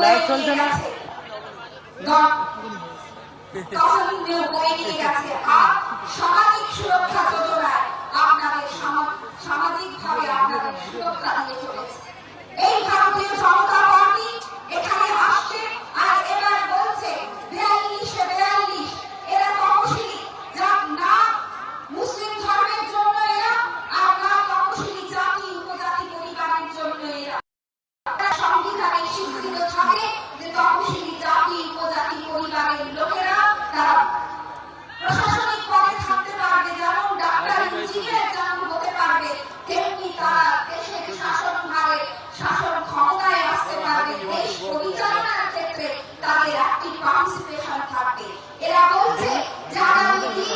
Light চলছে না তখন বই নিয়ে গেছে সংবিধান থাকবে। এরা বলছে যে আগামী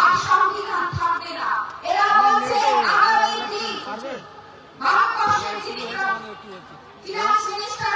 আর সংবিধান থাকবে না। এরা বলছে আগামী দিন ভারতবর্ষের যিনি ফিনান্স মিনিস্টার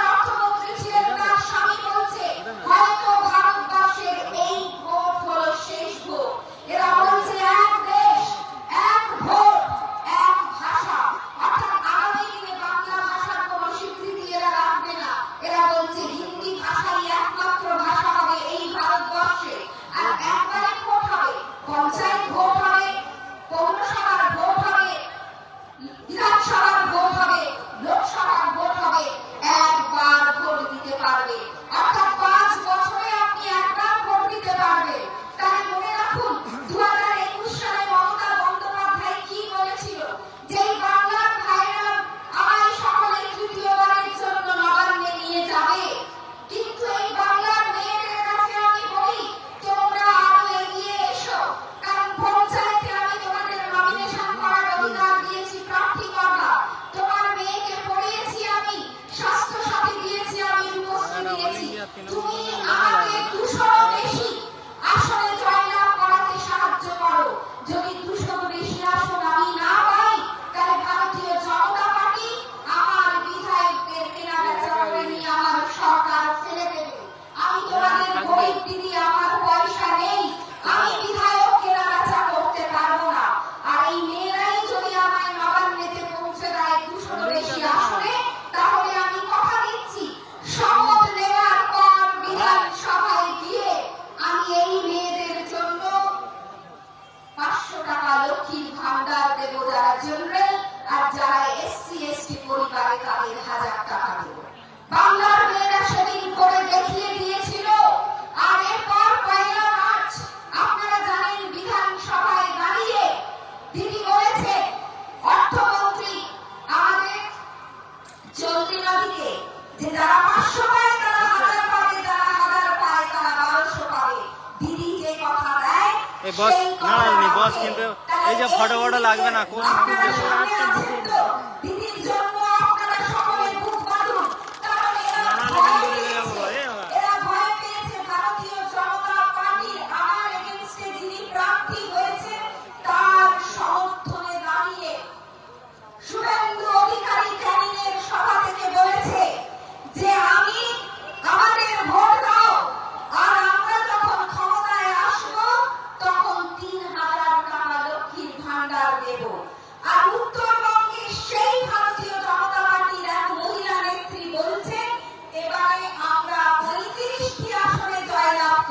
এই বস না বস কিন্তু এই যে ফটো ফটো লাগবে না কোন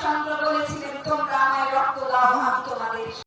রাষ্ট্রযন্ত্র বলেছে